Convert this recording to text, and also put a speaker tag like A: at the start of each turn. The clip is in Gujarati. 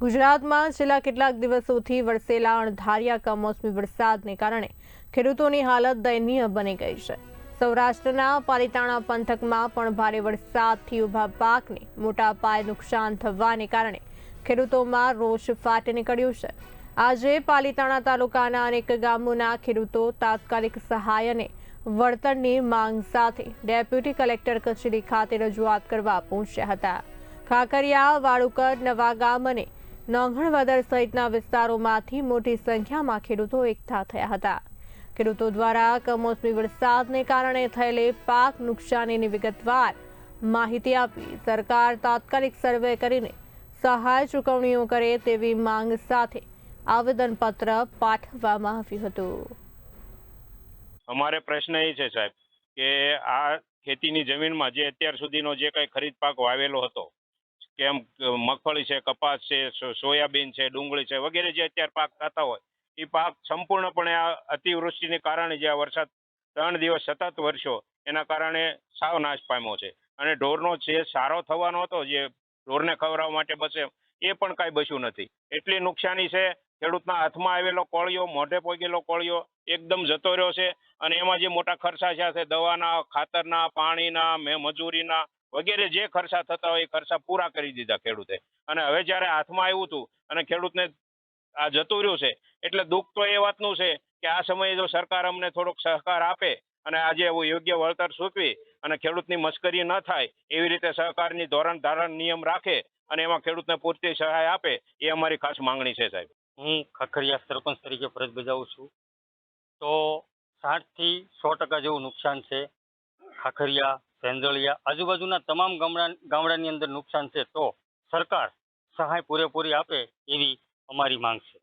A: ગુજરાતમાં છેલ્લા કેટલાક દિવસોથી વરસેલા અણધાર્યા કમોસમી વરસાદને કારણે ખેડૂતોની હાલત દયનીય બની ગઈ છે. સૌરાષ્ટ્રના પાલિતાણા પંથકમાં પણ ભારે વરસાદથી ઊભા પાકને મોટા પાયે નુકસાન થવાને કારણે ખેડૂતોમાં રોષ ફાટી નીકળ્યું છે. આજે પાલિતાણા તાલુકાના અનેક ગામોના ખેડૂતો તાત્કાલિક સહાય અને વળતરની માંગ સાથે ડેપ્યુટી કલેક્ટર કચેરી ખાતે રજૂઆત કરવા પહોંચ્યા હતા. ખાકરિયા, વાળુકર નવાગામ અને નોંઘણવદર સહિતના વિસ્તારોમાંથી મોટી સંખ્યામાં ખેડૂતો એકઠા થયા હતા. ખેડૂતો દ્વારા કમોસમી વરસાદને કારણે થયેલી પાક નુકસાનીની વિગતવાર માહિતી આપી સરકાર તાત્કાલિક સર્વે કરીને સહાય ચૂકવણીઓ કરે તેવી માંગ સાથે આવેદનપત્ર પાઠવવામાં આવ્યું હતું.
B: અમારે પ્રશ્ન એ છે સાહેબ કે આ ખેતીની જમીનમાં જે અત્યાર સુધીનો જે કંઈ ખરીદ પાક વાવેલો હતો કેમ મગફળી છે, કપાસ છે સોયાબીન છે, ડુંગળી છે, વગેરે જે અત્યારે પાક થતા હોય, એ પાક સંપૂર્ણપણે આ અતિવૃષ્ટિને કારણે જે આ વરસાદ ત્રણ દિવસ સતત વર્ષો એના કારણે સાવ નાશ પામ્યો છે. અને ઢોરનો જે સારો થવાનો હતો, જે ઢોરને ખવડાવવા માટે બસે, એ પણ કાંઈ બચ્યું નથી. એટલી નુકસાની છે, ખેડૂતના હાથમાં આવેલો કોળિયો મોઢે પોગેલો કોળિયો એકદમ જતો રહ્યો છે. અને એમાં જે મોટા ખર્ચા છે, દવાના, ખાતરના, પાણીના મે મજૂરીના વગેરે જે ખર્ચા થતા હોય એ ખર્ચા પૂરા કરી દીધા ખેડૂતે. અને હવે જ્યારે હાથમાં આવ્યું હતું અને ખેડૂતને આ જતું રહ્યું છે, એટલે દુઃખ તો એ વાતનું છે કે આ સમયે જો સરકાર અમને થોડોક સહકાર આપે અને આજે એવું યોગ્ય વળતર સૂચવી અને ખેડૂતની મશ્કરી ન થાય એવી રીતે સહકારની ધોરણ ધારણ નિયમ રાખે અને એમાં ખેડૂતને પૂરતી સહાય આપે, એ અમારી ખાસ માંગણી છે સાહેબ.
C: હું ખખરિયા સરપંચ તરીકે ફરજ બજાવું છું. તો સાઠથી સો ટકા જેવું નુકસાન છે ખાખરિયા સેંજળિયા આજુબાજુના તમામ ગામડા, ગામડાની અંદર નુકસાન છે તો સરકાર સહાય પૂરેપૂરી આપે એવી અમારી માંગ છે.